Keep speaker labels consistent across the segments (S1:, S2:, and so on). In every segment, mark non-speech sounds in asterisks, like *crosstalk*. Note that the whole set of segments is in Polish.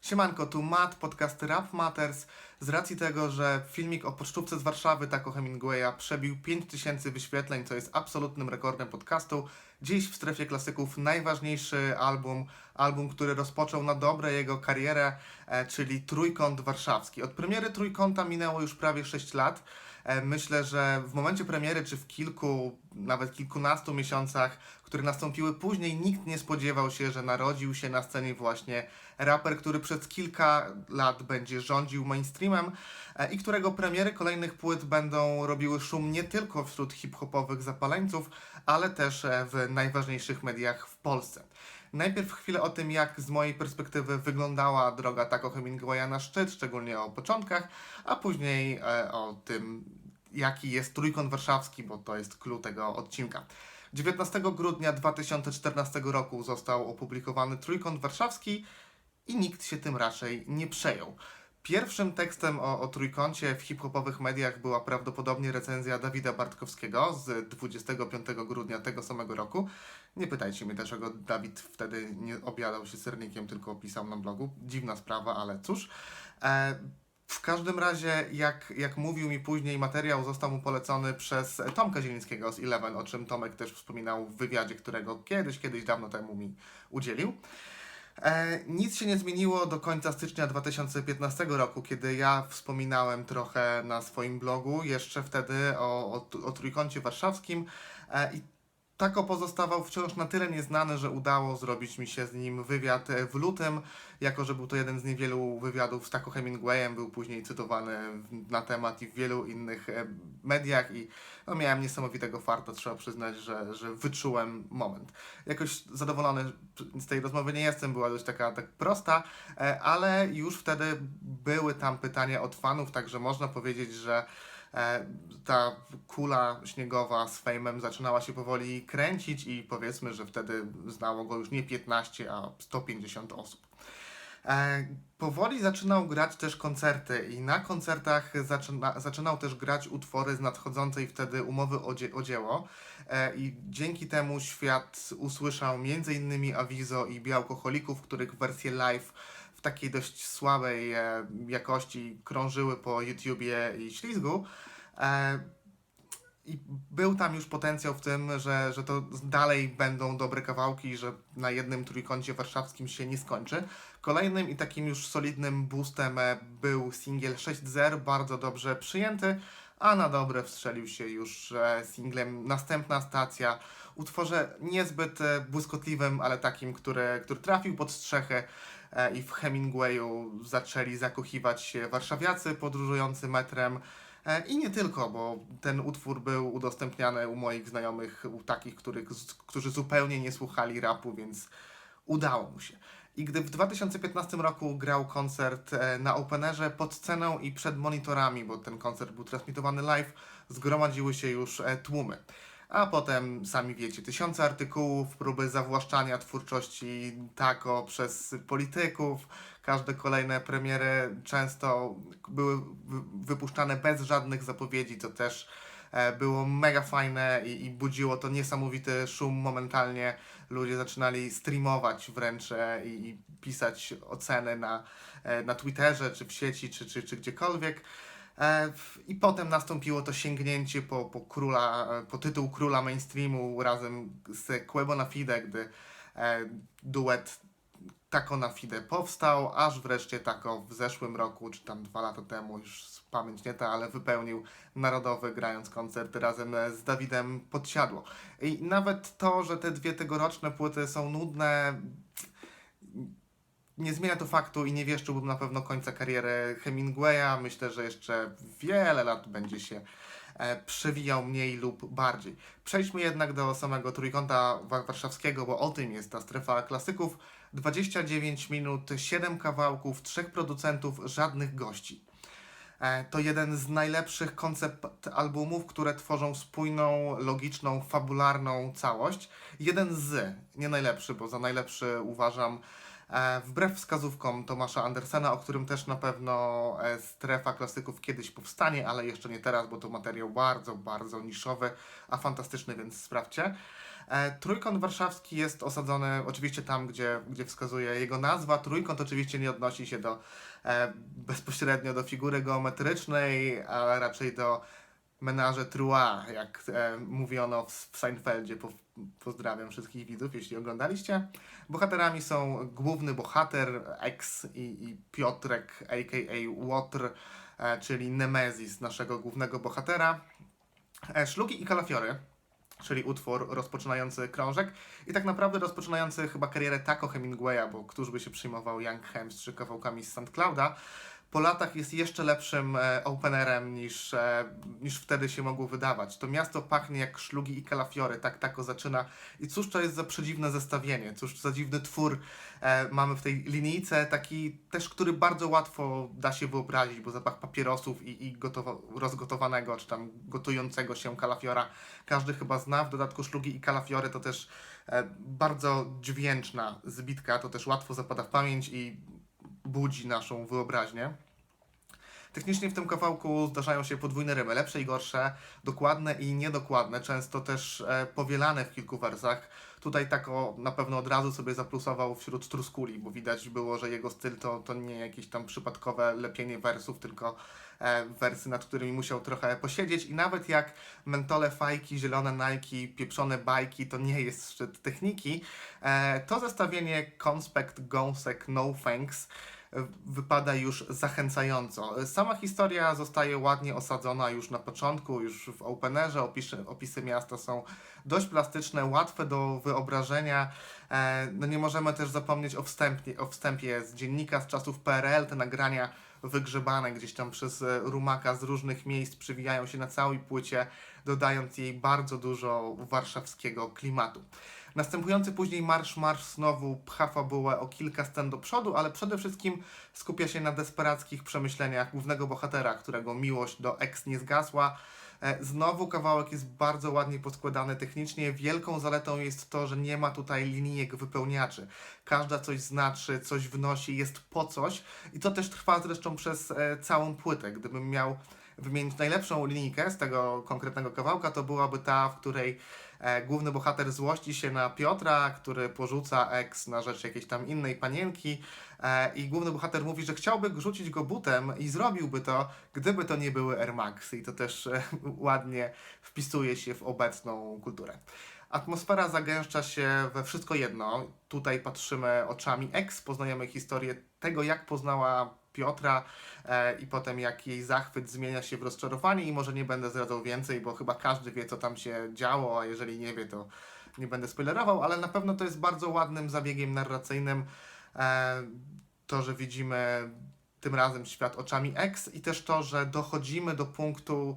S1: Siemanko, tu Matt, podcast Rap Matters. Z racji tego, że filmik o pocztówce z Warszawy Taco Hemingwaya przebił 5000 wyświetleń, co jest absolutnym rekordem podcastu, dziś w strefie klasyków najważniejszy album, album, który rozpoczął na dobre jego karierę, e, czyli Trójkąt Warszawski. Od premiery Trójkąta minęło już prawie 6 lat. E, Myślę, że w momencie premiery, czy w kilku, nawet kilkunastu miesiącach, które nastąpiły później, nikt nie spodziewał się, że narodził się na scenie właśnie raper, który przez kilka lat będzie rządził mainstreamem e, i którego premiery kolejnych płyt będą robiły szum nie tylko wśród hip-hopowych zapaleńców, ale też e, w najważniejszych mediach w Polsce. Najpierw chwilę o tym, jak z mojej perspektywy wyglądała droga Taco Hemingwaya na szczyt, szczególnie o początkach, a później e, o tym, jaki jest Trójkąt Warszawski, bo to jest clue tego odcinka. 19 grudnia 2014 roku został opublikowany Trójkąt Warszawski i nikt się tym raczej nie przejął. Pierwszym tekstem o, o trójkącie w hip-hopowych mediach była prawdopodobnie recenzja Dawida Bartkowskiego z 25 grudnia tego samego roku. Nie pytajcie mnie, dlaczego Dawid wtedy nie obiadał się sernikiem, tylko pisał na blogu. Dziwna sprawa, ale cóż. E, w każdym razie, jak, jak mówił mi później, materiał został mu polecony przez Tomka Zielińskiego z Eleven, o czym Tomek też wspominał w wywiadzie, którego kiedyś, kiedyś dawno temu mi udzielił. E, nic się nie zmieniło do końca stycznia 2015 roku, kiedy ja wspominałem trochę na swoim blogu, jeszcze wtedy o, o, o trójkącie warszawskim. E, i Tako pozostawał wciąż na tyle nieznany, że udało zrobić mi się z nim wywiad e, w lutym, jako że był to jeden z niewielu wywiadów z Taco Hemingwayem, był później cytowany na temat i w wielu innych e, mediach i no, miałem niesamowitego farta, trzeba przyznać, że, że wyczułem moment. Jakoś zadowolony z tej rozmowy nie jestem, była dość taka tak prosta, e, ale już wtedy były tam pytania od fanów, także można powiedzieć, że ta kula śniegowa z fejmem zaczynała się powoli kręcić i powiedzmy, że wtedy znało go już nie 15, a 150 osób. E, powoli zaczynał grać też koncerty i na koncertach zaczyna, zaczynał też grać utwory z nadchodzącej wtedy umowy o, dzie, o dzieło e, i dzięki temu świat usłyszał m.in. Awizo i Białkoholików, których wersje live takiej dość słabej e, jakości krążyły po YouTubie i ślizgu. E, i był tam już potencjał w tym, że, że to dalej będą dobre kawałki, że na jednym trójkącie warszawskim się nie skończy. Kolejnym i takim już solidnym boostem e, był singiel 6.0, bardzo dobrze przyjęty, a na dobre wstrzelił się już singlem Następna Stacja, utworze niezbyt e, błyskotliwym, ale takim, który, który trafił pod strzechę e, i w Hemingwayu zaczęli zakochiwać się warszawiacy podróżujący metrem. E, I nie tylko, bo ten utwór był udostępniany u moich znajomych, u takich, których, którzy zupełnie nie słuchali rapu, więc udało mu się. I gdy w 2015 roku grał koncert e, na Openerze pod sceną i przed monitorami, bo ten koncert był transmitowany live, zgromadziły się już e, tłumy. A potem, sami wiecie, tysiące artykułów, próby zawłaszczania twórczości tako przez polityków. Każde kolejne premiery często były wy- wypuszczane bez żadnych zapowiedzi, co też było mega fajne i, i budziło to niesamowity szum momentalnie. Ludzie zaczynali streamować wręcz e, i, i pisać oceny na, e, na Twitterze, czy w sieci, czy, czy, czy gdziekolwiek. E, I potem nastąpiło to sięgnięcie po, po króla, e, po tytuł króla mainstreamu razem z Quebo na Fide, gdy e, duet Tako na Fide powstał, aż wreszcie Tako w zeszłym roku, czy tam dwa lata temu, już pamięć nie ta, ale wypełnił narodowy, grając koncert razem z Dawidem Podsiadło. I nawet to, że te dwie tegoroczne płyty są nudne, nie zmienia to faktu i nie wieszczyłbym na pewno końca kariery Hemingwaya. Myślę, że jeszcze wiele lat będzie się przewijał mniej lub bardziej. Przejdźmy jednak do samego trójkąta wa- warszawskiego, bo o tym jest ta strefa klasyków. 29 minut, 7 kawałków, 3 producentów, żadnych gości. E, To jeden z najlepszych koncept albumów, które tworzą spójną, logiczną, fabularną całość. Jeden z, nie najlepszy, bo za najlepszy uważam e, wbrew wskazówkom Tomasza Andersena, o którym też na pewno e, strefa klasyków kiedyś powstanie, ale jeszcze nie teraz, bo to materiał bardzo, bardzo niszowy, a fantastyczny, więc sprawdźcie. E, Trójkąt warszawski jest osadzony oczywiście tam, gdzie, gdzie wskazuje jego nazwa. Trójkąt oczywiście nie odnosi się do, e, bezpośrednio do figury geometrycznej, a raczej do menaże Trois, jak e, mówiono w, w Seinfeldzie. Po, pozdrawiam wszystkich widzów, jeśli oglądaliście. Bohaterami są główny bohater X i, i Piotrek, a.k.a. Łotr, e, czyli Nemezis naszego głównego bohatera. E, i kalafiory, czyli utwór rozpoczynający krążek i tak naprawdę rozpoczynający chyba karierę Taco Hemingwaya, bo któż by się przyjmował Young Hems czy kawałkami z St. Clouda, po latach jest jeszcze lepszym e, openerem niż, e, niż wtedy się mogło wydawać. To miasto pachnie jak szlugi i kalafiory, tak tako zaczyna. I cóż to jest za przedziwne zestawienie, cóż za dziwny twór e, mamy w tej linijce, taki też, który bardzo łatwo da się wyobrazić, bo zapach papierosów i, i gotowo, rozgotowanego, czy tam gotującego się kalafiora każdy chyba zna. W dodatku szlugi i kalafiory to też bardzo dźwięczna zbitka, to też łatwo zapada w pamięć i budzi naszą wyobraźnię. Technicznie w tym kawałku zdarzają się podwójne rymy, lepsze i gorsze, dokładne i niedokładne, często też e, powielane w kilku wersach. Tutaj tak o, na pewno od razu sobie zaplusował wśród Truskuli, bo widać było, że jego styl to, to nie jakieś tam przypadkowe lepienie wersów, tylko e, wersy, nad którymi musiał trochę posiedzieć i nawet jak mentole, fajki, zielone Nike, pieprzone bajki, to nie jest szczyt techniki, e, to zestawienie Conspect, Gąsek, No Thanks wypada już zachęcająco. Sama historia zostaje ładnie osadzona już na początku, już w openerze. Opisy, opisy miasta są dość plastyczne, łatwe do wyobrażenia. E, No nie możemy też zapomnieć o wstępie, o wstępie z dziennika z czasów PRL. Te nagrania wygrzebane gdzieś tam przez e, rumaka z różnych miejsc przywijają się na całej płycie, dodając jej bardzo dużo warszawskiego klimatu. Następujący później marsz, marsz znowu pcha fabułę o kilka scen do przodu, ale przede wszystkim skupia się na desperackich przemyśleniach głównego bohatera, którego miłość do ex nie zgasła. E, Znowu kawałek jest bardzo ładnie poskładany technicznie. Wielką zaletą jest to, że nie ma tutaj linijek wypełniaczy. Każda coś znaczy, coś wnosi, jest po coś i to też trwa zresztą przez e, całą płytę. Gdybym miał wymienić najlepszą linijkę z tego konkretnego kawałka, to byłaby ta, w której główny bohater złości się na Piotra, który porzuca ex na rzecz jakiejś tam innej panienki e, i główny bohater mówi, że chciałby rzucić go butem i zrobiłby to, gdyby to nie były Air Maxy i to też e, *laughs* ładnie wpisuje się w obecną kulturę. Atmosfera zagęszcza się we wszystko jedno. Tutaj patrzymy oczami ex, poznajemy historię tego, jak poznała Piotra e, i potem jak jej zachwyt zmienia się w rozczarowanie i może nie będę zdradzał więcej, bo chyba każdy wie, co tam się działo, a jeżeli nie wie, to nie będę spoilerował, ale na pewno to jest bardzo ładnym zabiegiem narracyjnym e, to, że widzimy tym razem świat oczami ex i też to, że dochodzimy do punktu,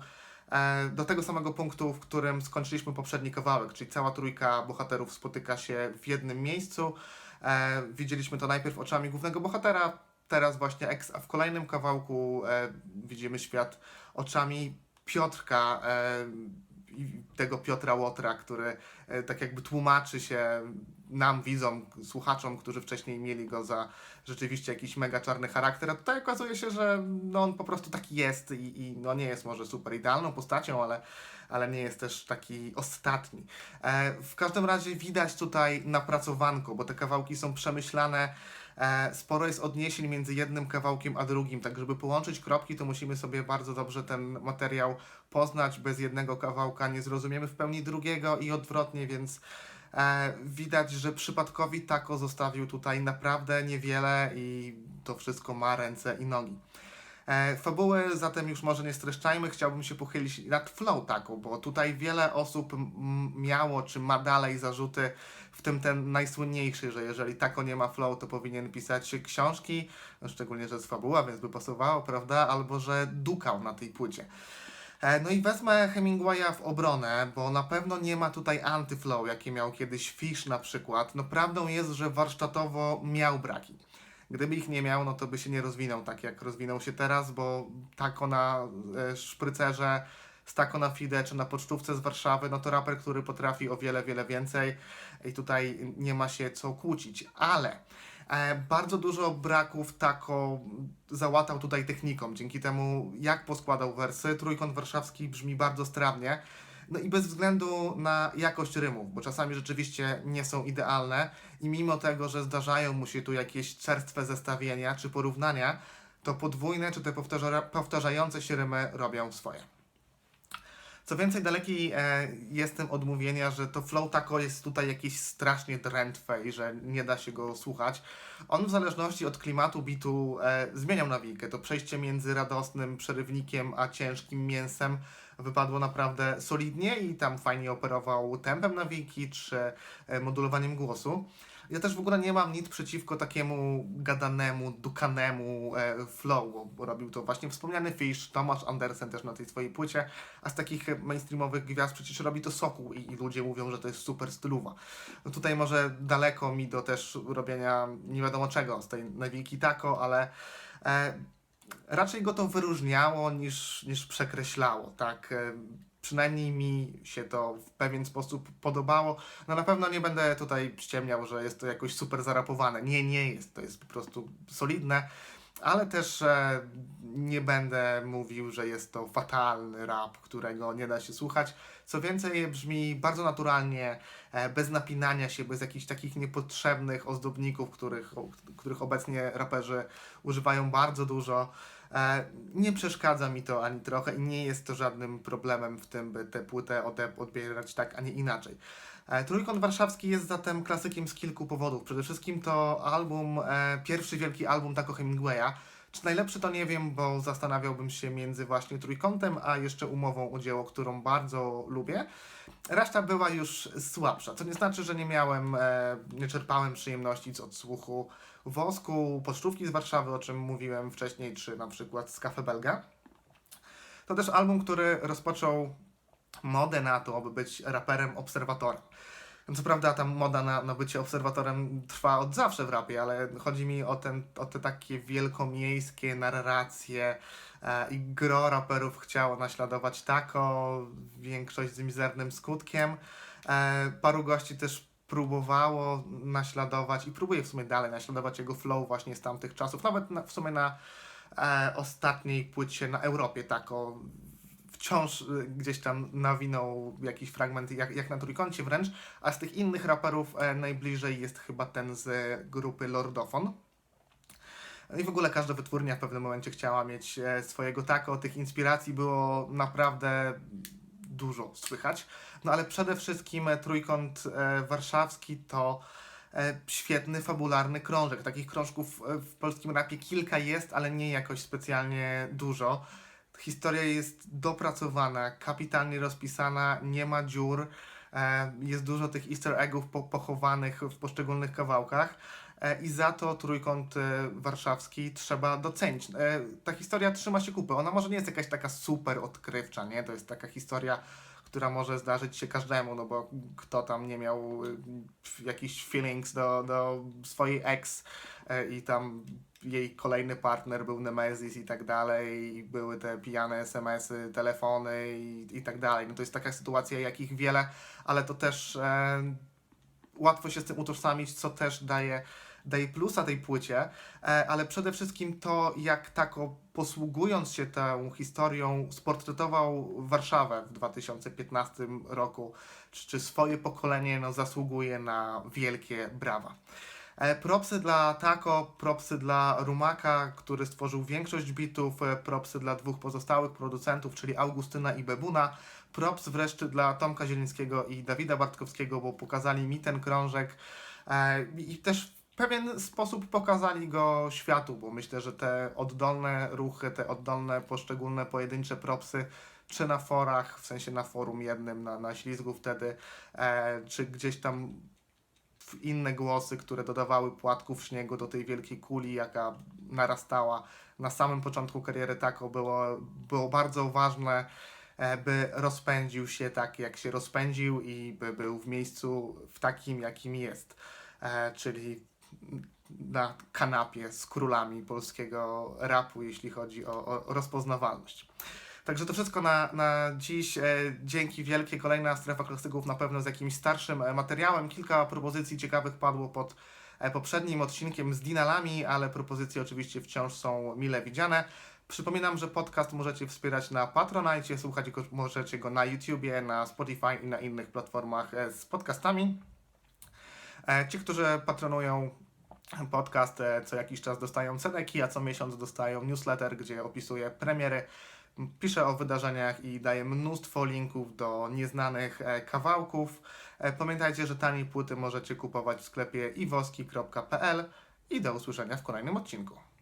S1: e, do tego samego punktu, w którym skończyliśmy poprzedni kawałek, czyli cała trójka bohaterów spotyka się w jednym miejscu. Widzieliśmy to najpierw oczami głównego bohatera, teraz właśnie ex, a w kolejnym kawałku e, widzimy świat oczami Piotrka, e, tego Piotra Łotra, który e, tak jakby tłumaczy się nam, widzom, słuchaczom, którzy wcześniej mieli go za rzeczywiście jakiś mega czarny charakter, a tutaj okazuje się, że no, on po prostu taki jest i, i no, nie jest może super idealną postacią, ale, ale nie jest też taki ostatni. E, w każdym razie widać tutaj napracowanko, bo te kawałki są przemyślane, sporo jest odniesień między jednym kawałkiem a drugim, tak żeby połączyć kropki, to musimy sobie bardzo dobrze ten materiał poznać. Bez jednego kawałka nie zrozumiemy w pełni drugiego i odwrotnie, więc e, widać, że przypadkowi Tako zostawił tutaj naprawdę niewiele i to wszystko ma ręce i nogi. E, fabuły zatem już może nie streszczajmy, chciałbym się pochylić nad flow taką, bo tutaj wiele osób miało czy ma dalej zarzuty, w tym ten najsłynniejszy, że jeżeli tako nie ma flow, to powinien pisać książki, szczególnie, że jest fabuła, więc by pasowało, prawda, albo że dukał na tej płycie. E, No i wezmę Hemingwaya w obronę, bo na pewno nie ma tutaj antyflow, jaki miał kiedyś Fish na przykład. No prawdą jest, że warsztatowo miał braki. Gdyby ich nie miał, no to by się nie rozwinął tak, jak rozwinął się teraz, bo tako na e, szprycerze, tako na fide, czy na pocztówce z Warszawy, no to raper, który potrafi o wiele, wiele więcej i tutaj nie ma się co kłócić. Ale e, bardzo dużo braków tako załatał tutaj techniką. Dzięki temu, jak poskładał wersy, Trójkąt Warszawski brzmi bardzo strawnie. No i bez względu na jakość rymów, bo czasami rzeczywiście nie są idealne i mimo tego, że zdarzają mu się tu jakieś czerstwe zestawienia czy porównania, to podwójne czy te powtarza powtarzające się rymy robią swoje. Co więcej, daleki e, jestem od mówienia, że to flow tako jest tutaj jakieś strasznie drętwe i że nie da się go słuchać. On w zależności od klimatu bitu e, zmieniał nawikę. To przejście między radosnym przerywnikiem a ciężkim mięsem wypadło naprawdę solidnie i tam fajnie operował tempem nawiki czy e, modulowaniem głosu. Ja też w ogóle nie mam nic przeciwko takiemu gadanemu, dukanemu e, flow, bo robił to właśnie wspomniany Fish, Tomasz Andersen też na tej swojej płycie, a z takich mainstreamowych gwiazd przecież robi to Sokół i, i ludzie mówią, że to jest super stylowa. No tutaj może daleko mi do też robienia nie wiadomo czego z tej nawiki tako, ale e, raczej go to wyróżniało niż, niż przekreślało, tak? E, Przynajmniej mi się to w pewien sposób podobało. No na pewno nie będę tutaj ściemniał, że jest to jakoś super zarapowane. Nie, nie jest. To jest po prostu solidne. Ale też nie będę mówił, że jest to fatalny rap, którego nie da się słuchać. Co więcej, brzmi bardzo naturalnie, e, bez napinania się, bez jakichś takich niepotrzebnych ozdobników, których, których obecnie raperzy używają bardzo dużo. E, nie przeszkadza mi to ani trochę i nie jest to żadnym problemem w tym, by tę płytę odbierać tak, a nie inaczej. E, Trójkąt Warszawski jest zatem klasykiem z kilku powodów. Przede wszystkim to album, e, pierwszy wielki album Taco Hemingwaya. Czy najlepszy to nie wiem, bo zastanawiałbym się między właśnie Trójkątem, a jeszcze umową o dzieło, którą bardzo lubię. Reszta była już słabsza, co nie znaczy, że nie miałem, e, nie czerpałem przyjemności z odsłuchu Wosku, Pocztówki z Warszawy, o czym mówiłem wcześniej, czy na przykład z Cafe Belga. To też album, który rozpoczął modę na to, aby być raperem obserwatorem. Co prawda tam moda na, na bycie obserwatorem trwa od zawsze w rapie, ale chodzi mi o, ten, o te takie wielkomiejskie narracje e, i gro raperów chciało naśladować tako, większość z mizernym skutkiem. E, paru gości też próbowało naśladować i próbuje w sumie dalej naśladować jego flow właśnie z tamtych czasów, nawet na, w sumie na e, ostatniej płycie na Europie tako wciąż y, gdzieś tam nawinął jakiś fragment, jak, jak na trójkącie wręcz, a z tych innych raperów e, najbliżej jest chyba ten z grupy Lordofon. No I w ogóle każda wytwórnia w pewnym momencie chciała mieć e, swojego tako, tych inspiracji było naprawdę dużo słychać. No ale przede wszystkim e, trójkąt warszawski to świetny, fabularny krążek. Takich krążków w polskim rapie kilka jest, ale nie jakoś specjalnie dużo. Historia jest dopracowana, kapitalnie rozpisana, nie ma dziur. E, jest dużo tych easter eggów po, pochowanych w poszczególnych kawałkach. E, I za to trójkąt e, warszawski trzeba docenić. Ta historia trzyma się kupy. Ona może nie jest jakaś taka super odkrywcza, nie? To jest taka historia, która może zdarzyć się każdemu, no bo kto tam nie miał jakichś feelings do, do swojej ex i tam jej kolejny partner był Nemesis i tak dalej, i były te pijane SMS-y, telefony i, i tak dalej. No to jest taka sytuacja, jakich wiele, ale to też e, łatwo się z tym utożsamić, co też daje, daje plusa tej płycie, e, ale przede wszystkim to, jak tako posługując się tą historią, sportretował Warszawę w 2015 roku, czy, czy swoje pokolenie no, zasługuje na wielkie brawa. E, Propsy dla Tako, propsy dla Rumaka, który stworzył większość bitów, e, propsy dla dwóch pozostałych producentów, czyli Augustyna i Bebuna, props wreszcie dla Tomka Zielińskiego i Dawida Bartkowskiego, bo pokazali mi ten krążek e, i też w pewien sposób pokazali go światu, bo myślę, że te oddolne ruchy, te oddolne, poszczególne, pojedyncze propsy, czy na forach, w sensie na forum jednym, na, na ślizgu wtedy, e, czy gdzieś tam inne głosy, które dodawały płatków śniegu do tej wielkiej kuli, jaka narastała na samym początku kariery Tako, było, było bardzo ważne, e, by rozpędził się tak, jak się rozpędził i by był w miejscu w takim, jakim jest, e, czyli na kanapie z królami polskiego rapu, jeśli chodzi o, o rozpoznawalność. Także to wszystko na, na dziś. E, dzięki wielkie. Kolejna strefa klasyków na pewno z jakimś starszym e, materiałem. Kilka propozycji ciekawych padło pod e, poprzednim odcinkiem z Dinalami, ale propozycje oczywiście wciąż są mile widziane. Przypominam, że podcast możecie wspierać na Patronite, słuchać go możecie go na YouTubie, na Spotify i na innych platformach z podcastami. Ci, którzy patronują podcast, co jakiś czas dostają ceneki, a co miesiąc dostają newsletter, gdzie opisuję premiery, m, piszę o wydarzeniach i daję mnóstwo linków do nieznanych e, kawałków. E, Pamiętajcie, że taniej płyty możecie kupować w sklepie iwoski.pl i do usłyszenia w kolejnym odcinku.